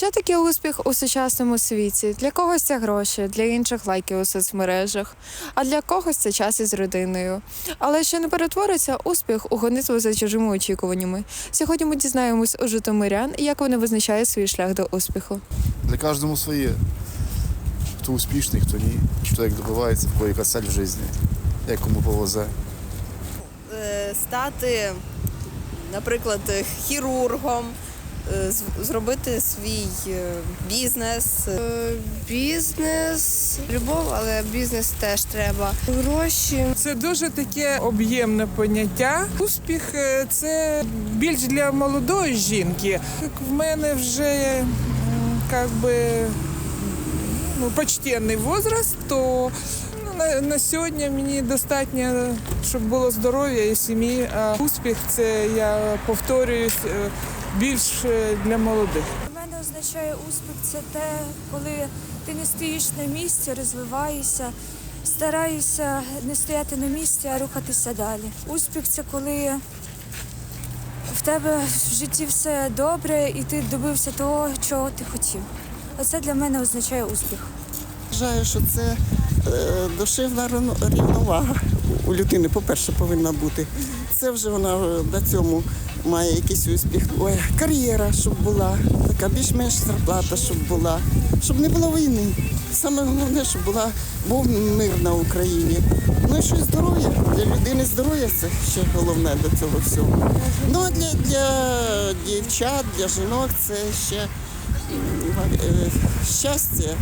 Що таке успіх у сучасному світі? Для когось це гроші, для інших лайки у соцмережах, а для когось це час із родиною. Але що не перетвориться успіх у гонитву за чужими очікуваннями. Сьогодні ми дізнаємось у житомирян, як вони визначають свій шлях до успіху. Для кожному своє. Хто успішний, хто ні, хто як добивається, в кого яка цель в житті, як кому повезе. е, стати, наприклад, хірургом, зробити свій е, бізнес. Е, Бізнес, любов, але бізнес теж треба. Гроші. Це дуже таке об'ємне поняття. Успіх е, це більш для молодої жінки. Як в мене вже как би, ну, почтенний возраст, то ну, на, на сьогодні мені достатньо, щоб було здоров'я і сім'ї. А успіх це я повторююсь е, більш для молодих. Для мене означає успіх це те, коли ти не стоїш на місці, розвиваєшся, стараєшся не стояти на місці, а рухатися далі. Успіх це коли в тебе в житті все добре і ти добився того, чого ти хотів. Оце для мене означає успіх. Вважаю, що це е, душевна рівновага у людини, по-перше, повинна бути. Це вже вона е, на цьому має якийсь успіх. Ой, кар'єра, щоб була, така більш-менш зарплата, щоб була, щоб не було війни. Саме головне, щоб була був мир на Україні. Ну і що здоров'я. Для людини здоров'я це ще головне до цього всього. Ну а для, для дівчат, для жінок це ще е, щастя